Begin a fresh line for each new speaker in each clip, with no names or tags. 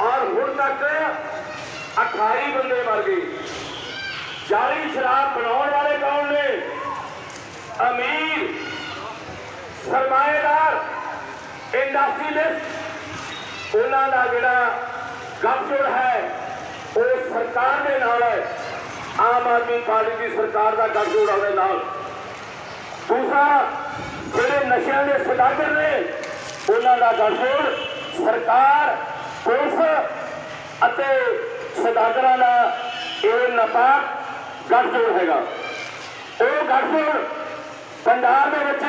ਔਰ ਹੁਣ ਤੱਕ 28 ਬੰਦੇ ਮਰ ਗਏ। ਜਾਲੀ ਸ਼ਰਾਬ ਬਣਾਉਣ ਵਾਲੇ ਕੌਣ ਨੇ? ਅਮੀਰ, ਸਰਮਾਏਦਾਰ ਇੰਡਸਟਰੀਲਿਸਟ ਉਹਨਾਂ ਦਾ ਜਿਹੜਾ ਗੱਠਜੋੜ ਹੈ, ਉਹ ਸਰਕਾਰ ਦੇ ਨਾਲ ਹੈ। ਆਮ ਆਦਮੀ ਪਾਰਟੀ ਦੀ ਸਰਕਾਰ ਦਾ ਗੱਠਜੋੜ ਉਹਦੇ ਨਾਲ। ਦੂਸਰਾ, ਜਿਹੜੇ ਨਸ਼ਿਆਂ ਦੇ ਸਦਾਗਰ ਨੇ, ਉਹਨਾਂ ਦਾ ਗੱਠਜੋੜ ਸਰਕਾਰ ਪੁਲਿਸ ਅਤੇ ਸਦਾਗਰਾਂ ਦਾ ਇਹ ਨਾਪਾਕ ਗੱਠਜੋੜ ਹੈਗਾ ਉਹ ਗੱਠਜੋੜ ਪੰਜਾਬ ਦੇ ਵਿੱਚ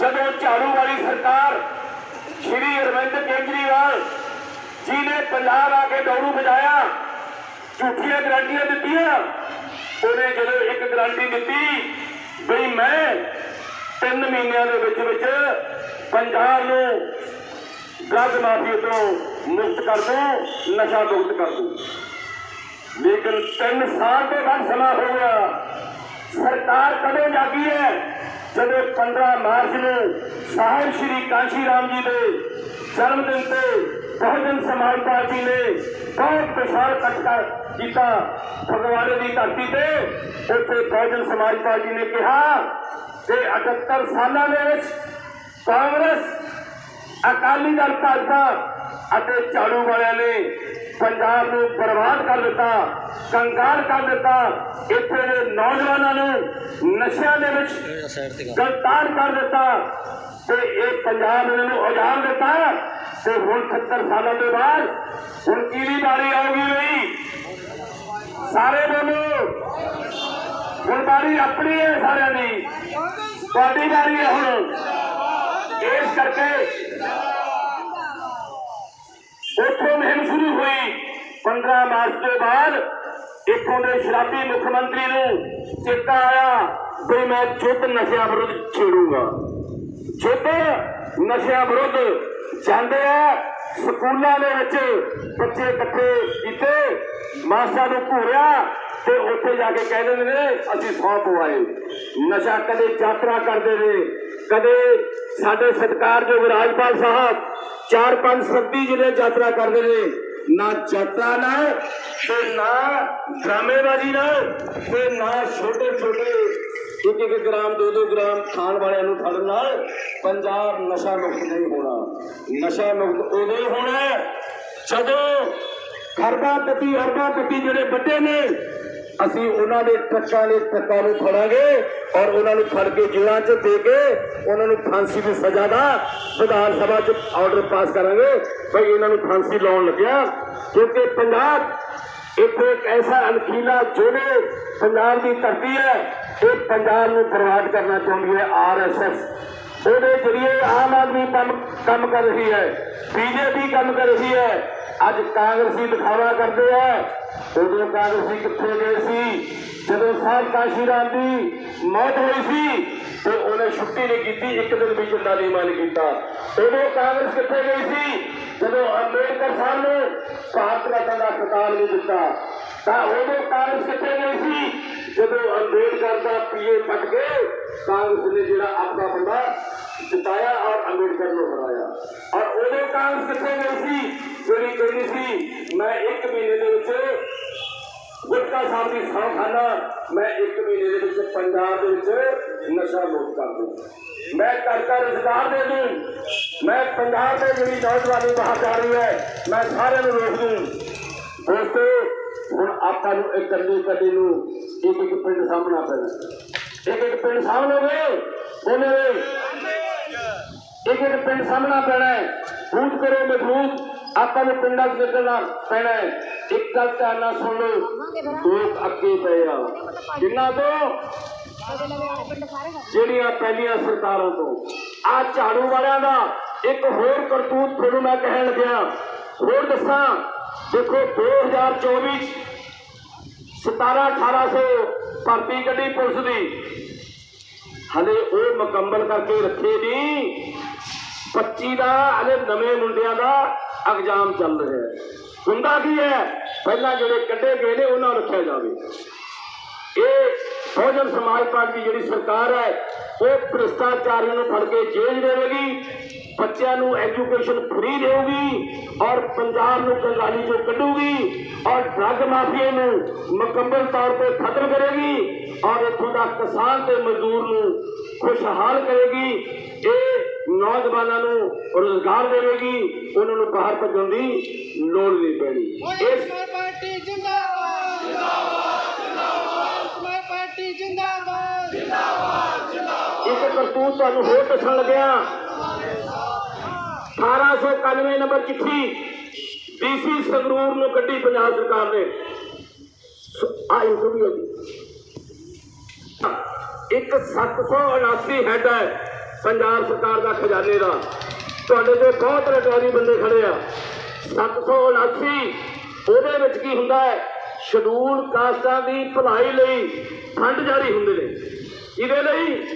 ਜਦੋਂ ਝਾੜੂ ਵਾਲੀ ਸਰਕਾਰ ਸ਼੍ਰੀ ਅਰਵਿੰਦ ਕੇਜਰੀਵਾਲ ਜੀ ਨੇ ਪੰਜਾਬ ਆ ਕੇ ਦੌੜੂ ਵਜਾਇਆ, ਝੂਠੀਆਂ ਗਰੰਟੀਆਂ ਦਿੱਤੀਆਂ, ਉਹਨੇ ਜਦੋਂ ਇੱਕ ਗਰੰਟੀ ਦਿੱਤੀ ਵੀ ਮੈਂ 3 ਮਹੀਨਿਆਂ ਦੇ ਵਿੱਚ ਵਿੱਚ ਪੰਜਾਬ ਨੂੰ ਡਰੱਗ ਮਾਫੀਆ ਤੋਂ ਮੁਕਤ ਕਰ ਦੂੰ, ਨਸ਼ਾ ਮੁਕਤ ਕਰ ਦੂੰ। ਲੇਕਿਨ 3 ਸਾਲ ਤੋਂ ਬਾਅਦ ਸਮਾਂ ਹੋ ਗਿਆ, ਸਰਕਾਰ ਕਦੋਂ ਜਾਗੀ ਹੈ? ਜਦੋਂ 15 ਮਾਰਚ ਨੂੰ ਸਾਹਿਬ ਸ਼੍ਰੀ ਕਾਂਸ਼ੀ ਰਾਮ ਜੀ ਦੇ ਜਨਮ ਦਿਨ ਤੇ ਬਹੁਜਨ ਸਮਾਜ ਪਾਰਟੀ ਨੇ ਬਹੁਤ ਵਿਸ਼ਾਲ ਇਕੱਠ ਕੀਤਾ ਫਗਵਾੜੇ ਦੀ ਧਰਤੀ ਤੇ। ਉੱਥੇ ਬਹੁਜਨ ਸਮਾਜ ਪਾਰਟੀ ਨੇ ਕਿਹਾ ਕਿ 78 ਸਾਲਾਂ ਦੇ ਵਿੱਚ ਕਾਂਗਰਸ ਅਕਾਲੀ ਦਲ ਭਾਜਪਾ ਅਤੇ ਝਾੜੂ ਵਾਲਿਆਂ ਨੇ ਪੰਜਾਬ ਨੂੰ ਬਰਬਾਦ ਕਰ ਦਿੱਤਾ, ਕੰਗਾਲ ਕਰ ਦਿੱਤਾ। ਇੱਥੇ ਦੇ ਨੌਜਵਾਨਾਂ ਨੂੰ ਨਸ਼ਿਆਂ ਦੇ ਵਿੱਚ
ਸਾਈਡ
ਕਰ ਦਿੱਤਾ ਤੇ ਇਹ ਪੰਜਾਬ ਇਹਨਾਂ ਨੂੰ ਉਜਾੜ ਦਿੱਤਾ। ਤੇ ਹੁਣ 70 ਸਾਲਾਂ ਤੋਂ ਬਾਅਦ ਹੁਣ ਕਿਹਦੀ ਵਾਰੀ ਆਉਗੀ ਬਈ। ਸਾਰੇ ਬੋਲੋ, ਹੁਣ ਵਾਰੀ ਆਪਣੀ ਹੈ ਸਾਰਿਆਂ ਦੀ। ਤੁਹਾਡੀ ਵਾਰੀ ਹੈ ਹੁਣ। ਇਸ ਕਰਕੇ ਉੱਥੋਂ ਮੁਹਿੰਮ ਸ਼ੁਰੂ ਹੋਈ। 15 ਮਾਰਚ ਤੋਂ ਬਾਅਦ ਇੱਥੋਂ ਦੇ ਸ਼ਰਾਬੀ ਮੁੱਖ ਮੰਤਰੀ ਨੂੰ ਚੇਤਾ ਆਇਆ ਵੀ ਮੈਂ ਜੁੱਧ ਨਸ਼ਿਆਂ ਵਿਰੁੱਧ ਛੇੜੂਗਾ ਜੁੱਧ ਨਸ਼ਿਆਂ ਵਿਰੁੱਧ ਜਾਂਦੇ ਆ, ਸਕੂਲਾਂ ਦੇ ਵਿੱਚ ਬੱਚੇ ਇਕੱਠੇ ਕੀਤੇ, ਮਾਸਟਰਾਂ ਨੂੰ ਘੂਰਿਆ ਤੇ ਉੱਥੇ ਜਾ ਕੇ ਕਹਿੰਦੇ ਨੇ, ਅਸੀਂ ਸੌ ਪਵਾਏ। ਨਸ਼ਾ ਕਦੇ ਯਾਤਰਾ ਕਰਦੇ ਨੇ ਕਦੇ ਸਾਡੇ ਸਤਿਕਾਰਯੋਗ ਰਾਜਪਾਲ ਸਾਹਿਬ ਚਾਰ ਪੰਜ ਸੱਤੀ ਜ਼ਿਲ੍ਹੇ ਯਾਤਰਾ ਕਰਦੇ ਨੇ। ਨਾ ਯਾਤਰਾ ਨਾਲ ਤੇ ਨਾ ਡਰਾਮੇਬਾਜ਼ੀ ਨਾਲ ਤੇ ਨਾ ਛੋਟੇ ਛੋਟੇ ਇੱਕ ਇੱਕ ਗ੍ਰਾਮ ਦੋ ਦੋ ਗ੍ਰਾਮ ਖਾਣ ਵਾਲਿਆਂ ਨੂੰ ਫੜਨ ਨਾਲ ਪੰਜਾਬ ਨਸ਼ਾ ਮੁਕਤ ਨਹੀਂ ਹੋਣਾ। ਨਸ਼ਾ ਮੁਕਤ ਉਦੋਂ ਹੀ ਹੋਣਾ ਜਦੋਂ ਖਰਬਾਂ ਪਤੀ ਅਰਬਾਂ ਪਤੀ ਜਿਹੜੇ ਵੱਡੇ ਨੇ ਅਸੀਂ ਉਹਨਾਂ ਦੇ ਟਰੱਕਾਂ ਦੇ ਟਰੱਕਾਂ ਨੂੰ ਫੜਾਂਗੇ ਔਰ ਉਹਨਾਂ ਨੂੰ ਫੜ ਕੇ ਜੇਲ੍ਹਾਂ 'ਚ ਦੇ ਕੇ ਉਹਨਾਂ ਨੂੰ ਫਾਂਸੀ ਦੀ ਸਜ਼ਾ ਦਾ ਵਿਧਾਨ ਸਭਾ 'ਚ ਆਰਡਰ ਪਾਸ ਕਰਾਂਗੇ। ਭਈ ਇਹਨਾਂ ਨੂੰ ਫਾਂਸੀ ਲਾਉਣ ਲੱਗਿਆ। ਕਿਉਂਕਿ ਪੰਜਾਬ ਇੱਥੇ ਇੱਕ ਐਸਾ ਅਣਖੀਲਾ ਜੋੜੇ ਪੰਜਾਬ ਦੀ ਧਰਤੀ ਹੈ, ਇਹ ਪੰਜਾਬ ਨੂੰ ਬਰਬਾਦ ਕਰਨਾ ਚਾਹੁੰਦੀ ਹੈ ਆਰਐਸਐਸ ਉਹਦੇ ਜਰੀਏ ਆਮ ਆਦਮੀ ਕੰਮ ਕੰਮ ਕਰ ਰਹੀ ਹੈ, ਬੀਜੇਪੀ ਕੰਮ ਕਰ ਰਹੀ ਹੈ ਅੱਜ ਕਾਂਗਰਸੀ ਦਿਖਾਵਾ ਕਰਦੇ ਆ। ਉਦੋਂ ਕਾਂਗਰਸੀ ਕਿੱਥੇ ਗਏ ਸੀ? ਜਦੋਂ ਸਾਹਿਬ ਕਾਸ਼ੀ ਰਾਮ ਦੀ ਮੌਤ ਹੋਈ ਸੀ, ਤੇ ਉਹਨੇ ਛੁੱਟੀ ਨਹੀਂ ਕੀਤੀ, ਇੱਕ ਦਿਨ ਵੀ ਝੰਡਾ ਨਹੀਂ ਮਾਨ ਕੀਤਾ। ਉਦੋਂ ਕਾਂਗਰਸ ਕਿੱਥੇ ਗਈ ਸੀ? ਜਦੋਂ ਅੰਬੇਡਕਰ ਸਾਹਿਬ ਨੇ ਭਾਰਤ ਰਤਨ ਦਾ ਖਿਤਾਬ ਨਹੀਂ ਦਿੱਤਾ, ਤਾਂ ਉਦੋਂ ਕਾਂਗਰਸ ਕਿੱਥੇ ਗਈ ਸੀ? ਜਦੋਂ ਅੰਬੇਡਕਰ ਦਾ ਪੀਏ ਫਟ ਗਏ, ਕਾਂਗਰਸ ਨੇ ਜਿਹੜਾ ਆਪਣਾ ਬੰਦਾ ਜਿਤਾਇਆ ਔਰ ਅੰਬੇਡਕਰ ਨੂੰ ਹਰਾਇਆ। ਔਰ ਉਦੋਂ ਕਾਂਗਰਸ ਕਿੱਥੇ ਗਈ ਸੀ ਜਿਹੜੀ ਕਹਿੰਦੀ ਸੀ ਮੈਂ ਇੱਕ ਮਹੀਨੇ ਦੇ ਵਿੱਚ ਗੁਟਕਾ ਸਾਹਿਬ ਦੀ ਸਹੁੰ ਖਾਨਾ ਮੈਂ ਇੱਕ ਮਹੀਨੇ ਦੇ ਵਿੱਚ ਪੰਜਾਬ ਦੇ ਵਿੱਚ ਨਸ਼ਾ ਮੁਕਤ ਕਰ ਦੂੰ। ਮੈਂ ਘਰ ਰੁਜ਼ਗਾਰ ਦੇ ਦੂੰ। ਮੈਂ ਪੰਜਾਬ ਦੇ ਜਿਹੜੀ ਨੌਜਵਾਨੀ ਬਾਹਰ ਜਾ ਰਹੀ ਹੈ, ਮੈਂ ਸਾਰਿਆਂ ਨੂੰ ਰੋਕ ਦੂੰ। ਦੋਸਤੋ, ਹੁਣ ਆਪਾਂ ਨੂੰ ਇੱਕ ਕੱਲੀ ਕੱਲੀ ਨੂੰ ਇੱਕ ਇੱਕ ਪਿੰਡ ਸਾਹਮਣਾ ਪੈਣਾ। ਇੱਕ ਇੱਕ ਪਿੰਡ ਸਾਹਮਣੋਗੇ ਬੋਲੇ ਇੱਕ ਇੱਕ ਪਿੰਡ ਸਾਹਮਣਾ ਪੈਣਾ ਹੈ। ਬੂਥ ਕਰੋ ਮਜ਼ਬੂਤ। ਆਪਾਂ ਨੂੰ ਪਿੰਡਾਂ 'ਚ ਨਿਕਲਣਾ ਪੈਣਾ ਹੈ। ਇੱਕ ਗੱਲ ਧਿਆਨ ਸੁਣ। ਲਓ ਲੋਕ ਅੱਗੇ ਪਏ ਆ। ਜਿੰਨਾ ਤੋਂ ਜਿਹੜੀਆਂ ਪਹਿਲੀਆਂ ਸਰਕਾਰਾਂ ਤੋਂ। ਆ ਝਾੜੂ ਵਾਲਿਆਂ ਦਾ ਇੱਕ ਹੋਰ ਕਰਤੂਤ ਤੁਹਾਨੂੰ ਮੈਂ ਕਹਿਣ ਲੱਗਿਆ। ਹੋਰ ਦੱਸਾਂ ਦੇਖੋ 2024 17 1800 ਭਰਤੀ ਗੱਡੀ ਪੁਲਿਸ ਦੀ। ਹਲੇ ਉਹ ਮੁਕੰਮਲ ਕਰਕੇ ਰੱਖੇ ਨਹੀਂ 25 ਦਾ ਹਲੇ ਨਵੇਂ ਮੁੰਡਿਆਂ ਦਾ ਐਗਜ਼ਾਮ ਚੱਲ ਰਿਹਾ ਹੈ। ਹੁੰਦਾ ਕੀ ਹੈ? ਪਹਿਲਾਂ ਜਿਹੜੇ ਕੱਢੇ ਗਏ ਨੇ, ਉਹਨਾਂ ਨੂੰ ਰੱਖਿਆ ਜਾਵੇ। ਇਹ ਬਹੁਜਨ ਸਮਾਜ ਪਾਰਟੀ ਜਿਹੜੀ ਸਰਕਾਰ ਹੈ, ਉਹ ਭ੍ਰਿਸ਼ਟਾਚਾਰੀਆਂ ਨੂੰ ਫੜ ਕੇ ਜੇਲ੍ਹ ਦੇਵੇਗੀ, ਬੱਚਿਆਂ ਨੂੰ ਐਜੂਕੇਸ਼ਨ ਫ੍ਰੀ ਦੇਊਗੀ, ਔਰ ਪੰਜਾਬ ਨੂੰ ਕੰਗਾਲੀ ਚੋਂ ਕੱਢੂਗੀ, ਔਰ ਡਰੱਗ ਮਾਫੀਏ ਨੂੰ ਮੁਕੰਮਲ ਤੌਰ ਤੇ ਖਤਮ ਕਰੇਗੀ, ਔਰ ਇੱਥੋਂ ਦਾ ਕਿਸਾਨ ਤੇ ਮਜ਼ਦੂਰ ਨੂੰ ਖੁਸ਼ਹਾਲ ਕਰੇਗੀ। ਇਹ ਨੌਜਵਾਨਾਂ ਨੂੰ ਰੋਜ਼ਗਾਰ ਦੇਵੇਗੀ ਉਹਨਾਂ ਨੂੰ ਬਾਹਰ ਭੱਜਣ ਦੀ ਲੋੜ ਨਹੀਂ ਪੈਣੀ। ਇਸ
ਪਾਰਟੀ ਜਿੰਦਾਬਾਦ। ਜਿੰਦਾਬਾਦ ਜਿੰਦਾਬਾਦ ਪਾਰਟੀ ਜਿੰਦਾਬਾਦ।
ਇੱਕ ਕਰਤੂਤ ਤੁਹਾਨੂੰ ਹੋਰ ਦੱਸਣ ਲੱਗਿਆ। 1891 ਨੰਬਰ ਚਿੱਠੀ ਡੀਸੀ ਸੰਗਰੂਰ ਨੂੰ ਕੱਢੀ ਪੰਜਾਬ ਸਰਕਾਰ ਨੇ। ਆ ਇਹ ਵੀ ਹੈ ਜੀ। ਇੱਕ 779 ਹੈਡ ਹੈ। ਪੰਜਾਬ ਸਰਕਾਰ ਦਾ ਖਜ਼ਾਨੇ ਦਾ। ਤੁਹਾਡੇ ਤੇ ਬਹੁਤ ਰਟਵਾਰੀ ਬੰਦੇ ਖੜੇ ਆ। 779 ਉਹਦੇ ਵਿੱਚ ਕੀ ਹੁੰਦਾ ਹੈ? ਸ਼ਡਿਊਲ ਕਾਸਟਾਂ ਦੀ ਭਲਾਈ ਲਈ ਫੰਡ ਜਾਰੀ ਹੁੰਦੇ ਨੇ। ਇਹਦੇ ਲਈ?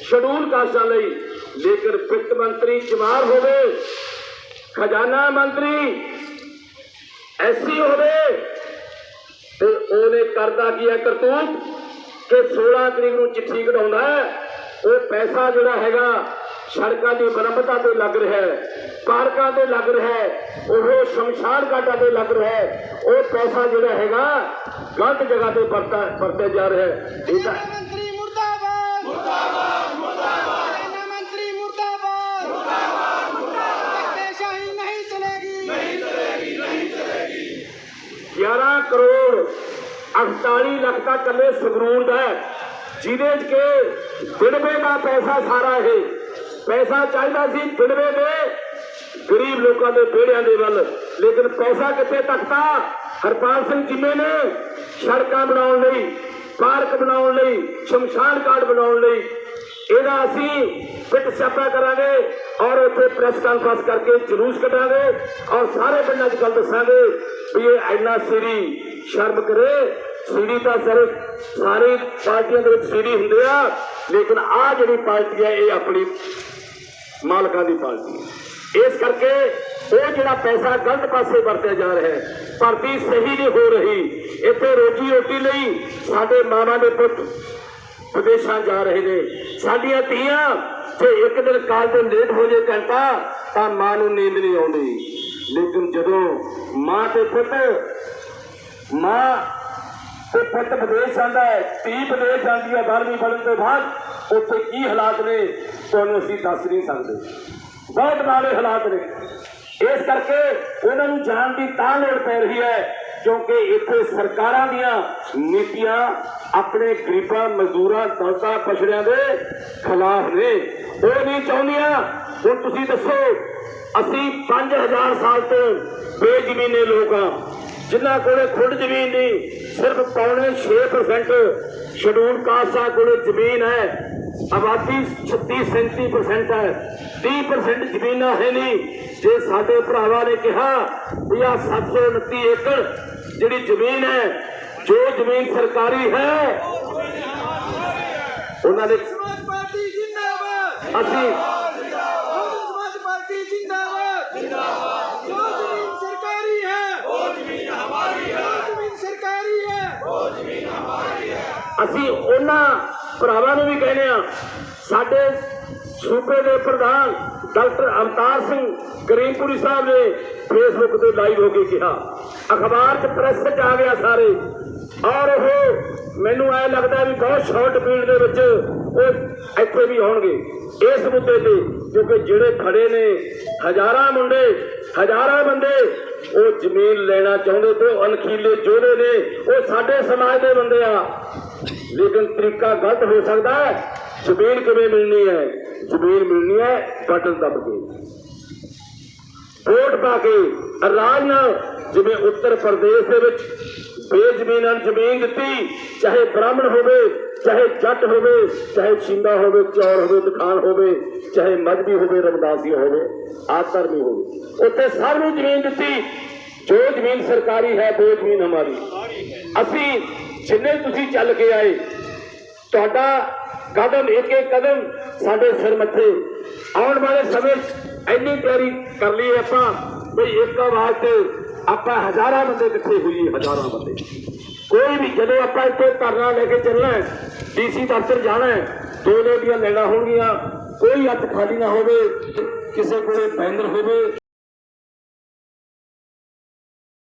ਸ਼ਡੂਲ ਕਾਸਟਾਂ ਲਈ। ਲੇਕਿਨ ਵਿੱਤ ਮੰਤਰੀ ਜਵਾਰ ਹੋਵੇ, ਖਜ਼ਾਨਾ ਮੰਤਰੀ ਐਸੀ ਹੋਵੇ, ਤੇ ਉਹਨੇ ਕਰਦਾ ਕੀ ਹੈ ਕਰਤੂਤ? ਕਿ 16 ਤਰੀਕ ਨੂੰ ਚਿੱਠੀ ਕਢਾਉਂਦਾ ਹੈ। ਉਹ ਪੈਸਾ ਜਿਹੜਾ ਹੈਗਾ ਸੜਕਾਂ ਦੀ ਮੁਰੰਮਤਾਂ ਤੇ ਲੱਗ ਰਿਹਾ ਹੈ ਪਾਰਕਾਂ ਤੇ ਲੱਗ ਰਿਹਾ ਹੈ ਉਹ ਸ਼ਮਸ਼ਾਨ ਘਾਟਾਂ ਤੇ ਲੱਗ ਰਿਹਾ ਹੈ ਉਹ ਪੈਸਾ ਜਿਹੜਾ ਹੈਗਾ ਗਲਤ ਜਗ੍ਹਾ ਤੇ ਵਰਤਾ ਵਰਤਿਆ ਜਾ ਰਿਹਾ ਹੈ। ਇਹ ਤਾਂ
ਖਜ਼ਾਨਾ ਮੰਤਰੀ ਮੁਰਦਾਬਾਦ। ਮੁਰਦਾਬਾਦ ਮੁਰਦਾਬਾਦ। ਖਜ਼ਾਨਾ ਮੰਤਰੀ ਮੁਰਦਾਬਾਦ। ਮੁਰਦਾਬਾਦ ਮੁਰਦਾਬਾਦ ਧੱਕੇਸ਼ਾਹੀ ਨਹੀਂ ਚਲੇਗੀ ਨਹੀਂ
11 ਕਰੋੜ 48 ਲੱਖ ਦਾ ਕੱਲੇ ਸੰਗਰੂਰ ਦਾ ਹੈ, ਜਿਹਦੇ ਚ ਕਿ ਦਿੜਵੇ ਦਾ ਪੈਸਾ ਸਾਰਾ ਇਹ ਪੈਸਾ ਚਾਹੀਦਾ ਸੀ ਦਿੜਵੇ ਦੇ ਗਰੀਬ ਲੋਕਾਂ ਦੇ ਵਿਹੜਿਆਂ ਦੇ ਵੱਲ ਲੇਕਿਨ ਪੈਸਾ ਕਿੱਥੇ ਤੱਕਤਾ ਹਰਪਾਲ ਸਿੰਘ ਜਿੰਮੇ ਨੇ ਸੜਕਾਂ ਬਣਾਉਣ ਲਈ ਪਾਰਕ ਬਣਾਉਣ ਲਈ ਸ਼ਮਸ਼ਾਨ ਘਾਟ ਬਣਾਉਣ ਲਈ ਇਹਦਾ ਅਸੀਂ ਪਿੱਟ ਛਾਪਾ ਕਰਾਂਗੇ ਔਰ ਉੱਥੇ ਪ੍ਰੈਸ ਕਾਨਫਰੰਸ ਕਰਕੇ ਜਲੂਸ ਕੱਢਾਂਗੇ ਔਰ ਸਾਰੇ ਪਿੰਡਾਂ 'ਚ ਗੱਲ ਦੱਸਾਂਗੇ ਵੀ ਇਹ ਇੰਨਾ ਸੀਰੀ ਸ਼ਰਮ ਕਰੇ ਸੀੜੀ ਤਾਂ ਸਿਰਫ ਸਾਰੀ ਪਾਰਟੀਆਂ ਦੇ ਵਿੱਚ ਸੀੜੀ ਹੁੰਦੇ ਆ, ਲੇਕਿਨ ਆ ਜਿਹੜੀ ਪਾਰਟੀ ਹੈ, ਇਹ ਆਪਣੀ ਮਾਲਕਾਂ ਦੀ ਪਾਰਟੀ ਹੈ। ਇਸ ਕਰਕੇ ਉਹ ਜਿਹੜਾ ਪੈਸਾ ਗਲਤ ਪਾਸੇ ਵਰਤਿਆ ਜਾ ਰਿਹਾ ਹੈ, ਭਰਤੀ ਸਹੀ ਨਹੀਂ ਹੋ ਰਹੀ। ਇੱਥੇ ਰੋਜੀ ਰੋਟੀ ਲਈ ਸਾਡੇ ਮਾਵਾਂ ਦੇ ਪੁੱਤ ਵਿਦੇਸ਼ਾਂ ਜਾ ਰਹੇ ਨੇ। ਸਾਡੀਆਂ ਧੀਆਂ ਜੇ ਇੱਕ ਦਿਨ ਕਾਲ ਤੇ ਲੇਟ ਹੋ ਜੇ ਘੰਟਾ, ਤਾਂ ਮਾਂ ਨੂੰ ਨੀਂਦ ਨਹੀਂ ਆਉਂਦੀ। ਲੇਕਿਨ ਜਦੋਂ ਮਾਂ ਤੇ ਪੁੱਤ, ਮਾਂ ਤੇ ਪੁੱਤ ਵਿਦੇਸ਼ ਜਾਂਦਾ ਹੈ ਧੀ ਵਿਦੇਸ਼ ਜਾਂਦੀ ਹੈ 12ਵੀਂ ਪੜ੍ਹਨ ਤੋਂ ਬਾਅਦ ਉੱਥੇ ਕੀ ਹਾਲਾਤ ਨੇ, ਤੁਹਾਨੂੰ ਅਸੀਂ ਦੱਸ ਨਹੀਂ ਸਕਦੇ। ਬਹੁਤ ਮਾੜੇ ਹਾਲਾਤ ਨੇ। ਇਸ ਕਰਕੇ ਉਹਨਾਂ ਨੂੰ ਜਾਣ ਦੀ ਤਾਂ ਲੋੜ ਪੈ ਰਹੀ ਹੈ, ਕਿਉਂਕਿ ਇੱਥੇ ਸਰਕਾਰਾਂ ਦੀਆਂ ਨੀਤੀਆਂ ਆਪਣੇ ਗਰੀਬਾਂ, ਮਜ਼ਦੂਰਾਂ ਦਲਤਾਂ ਪਛੜਿਆਂ ਦੇ ਖਿਲਾਫ ਨੇ। ਉਹ ਨਹੀਂ ਚਾਹੁੰਦੀਆਂ। ਹੁਣ ਤੁਸੀਂ ਦੱਸੋ, ਅਸੀਂ 5000 ਸਾਲ ਤੋਂ ਬੇਜ਼ਮੀਨੇ ਲੋਕ ਹਾਂ। ਜਿਨ੍ਹਾਂ ਕੋਲੇ ਖੁੱਡ ਜ਼ਮੀਨ ਨਹੀਂ ਸਿਰਫ ਪੌਣੇ 6% ਸ਼ਡਿਊਲ ਕਾਸਟਾਂ ਕੋਲੇ ਜ਼ਮੀਨ ਹੈ ਆਬਾਦੀ 36 37% ਹੈ 30% ਜ਼ਮੀਨਾਂ ਹੈ ਨਹੀਂ ਜੇ ਸਾਡੇ ਭਰਾਵਾਂ ਨੇ ਕਿਹਾ ਵੀ ਆ 729 ਏਕੜ ਜਿਹੜੀ ਜ਼ਮੀਨ ਹੈ ਜੋ ਜ਼ਮੀਨ ਸਰਕਾਰੀ ਹੈ ਉਹਨਾਂ ਨੇ
ਸਮਾਜ ਪਾਰਟੀ ਜਿੰਦਾਬਾਦ
ਅਸੀਂ
ਬਹੁਜਨ ਸਮਾਜ ਪਾਰਟੀ ਜਿੰਦਾਬਾਦ ਜਿੰਦਾਬਾਦ ਜੋ ਜ਼ਮੀਨ ਸਰਕਾਰੀ ਹੈ ਉਹ ਜ਼ਮੀਨ ਹਮਾਰੀ ਹੈ ਜੋ ਜ਼ਮੀਨ ਸਰਕਾਰੀ ਹੈ
ਅਸੀਂ ਉਹਨਾਂ ਭਰਾਵਾਂ ਨੂੰ ਵੀ ਕਹਿੰਦੇ ਆ ਸਾਡੇ ਸੂਬੇ ਦੇ ਪ੍ਰਧਾਨ ਡਾਕਟਰ ਅਵਤਾਰ ਸਿੰਘ ਕਰੀਮਪੁਰੀ ਸਾਹਿਬ ਨੇ ਫੇਸਬੁੱਕ ਤੇ ਲਾਈਵ ਹੋ ਕੇ ਕਿਹਾ। ਅਖਬਾਰ 'ਚ ਪ੍ਰੈਸ 'ਚ ਆ ਗਿਆ ਸਾਰੇ। ਔਰ ਉਹ ਮੈਨੂੰ ਐ ਲੱਗਦਾ ਵੀ ਬਹੁਤ ਸ਼ਾਰਟ ਪੀਰੀਅਡ ਦੇ ਵਿੱਚ ਉਹ ਇੱਥੇ ਵੀ ਆਉਣਗੇ। ਇਸ ਮੁੱਦੇ ਤੇ ਕਿਉਂਕਿ ਜਿਹੜੇ ਖੜੇ ਨੇ ਹਜ਼ਾਰਾਂ ਮੁੰਡੇ, ਹਜ਼ਾਰਾਂ ਬੰਦੇ ਉਹ ਜ਼ਮੀਨ ਲੈਣਾ ਚਾਹੁੰਦੇ ਤੇ ਉਹ ਅਣਖੀਲੇ ਜੋਧੇ ਨੇ, ਉਹ ਸਾਡੇ ਸਮਾਜ ਦੇ ਬੰਦੇ ਆ। ਲੇਕਿਨ ਤਰੀਕਾ ਗਲਤ ਹੋ ਸਕਦਾ ਹੈ, ਜ਼ਮੀਨ ਕਿਵੇਂ ਮਿਲਣੀ ਹੈ? ਜ਼ਮੀਨ ਮਿਲਣੀ ਹੈ, ਬਟਨ ਦੱਬ ਕੇ। ਵੋਟ ਪਾ ਕੇ ਰਾਜ ਨਾਲ, ਜਿਵੇਂ ਉੱਤਰ ਪ੍ਰਦੇਸ਼ ਦੇ ਵਿੱਚ ਬੇਜ਼ਮੀਨਾਂ ਨੂੰ ਜ਼ਮੀਨ ਦਿੱਤੀ, ਚਾਹੇ ਬ੍ਰਾਹਮਣ ਹੋਵੇ, ਚਾਹੇ ਜੱਟ ਹੋਵੇ, ਚਾਹੇ ਛਿੰਦਾ ਹੋਵੇ ਚੌਰ ਹੋਵੇ ਤਖਾਨ ਹੋਵੇ, ਚਾਹੇ ਮਜਬੀ ਹੋਵੇ, ਰਮਦਾਸੀ ਹੋਵੇ ਆਦ ਧਰਮੀ ਹੋਵੇ, ਉੱਥੇ ਸਭ ਨੂੰ ਜ਼ਮੀਨ ਦਿੱਤੀ। ਜੋ ਜ਼ਮੀਨ ਸਰਕਾਰੀ ਹੈ ਉਹ ਜ਼ਮੀਨ ਹਮਾਰੀ। ਅਸੀਂ ਜਿੰਨੇ ਤੁਸੀਂ ਚੱਲ ਕੇ ਆਏ, ਤੁਹਾਡਾ ਕਦਮ ਇੱਕ ਇੱਕ ਕਦਮ ਸਾਡੇ ਸਿਰ ਮੱਥੇ। ਆਉਣ ਵਾਲੇ ਸਮੇਂ ਇੰਨੀ ਤਿਆਰੀ ਕਰ ਲਈ ਆਪਾਂ ਵੀ ਇੱਕ ਆਵਾਜ਼ ਤੇ ਆਪਾਂ ਹਜ਼ਾਰਾਂ ਬੰਦੇ ਇਕੱਠੇ ਹੋਈਏ ਹਜ਼ਾਰਾਂ ਬੰਦੇ। ਕੋਈ ਵੀ ਜਦੋਂ ਆਪਾਂ ਇੱਥੇ ਧਰਨਾ ਲੈ ਕੇ ਚੱਲਣਾ ਡੀਸੀ ਦਫ਼ਤਰ ਜਾਣਾ ਹੈ, ਦੋ ਦੋ ਦੀਆਂ ਲੈਣਾ ਹੋਣਗੀਆਂ ਕੋਈ ਹੱਥ ਖਾਲੀ ਨਾ ਹੋਵੇ ਕਿਸੇ ਕੋਲੇ ਬੈਨਰ ਹੋਵੇ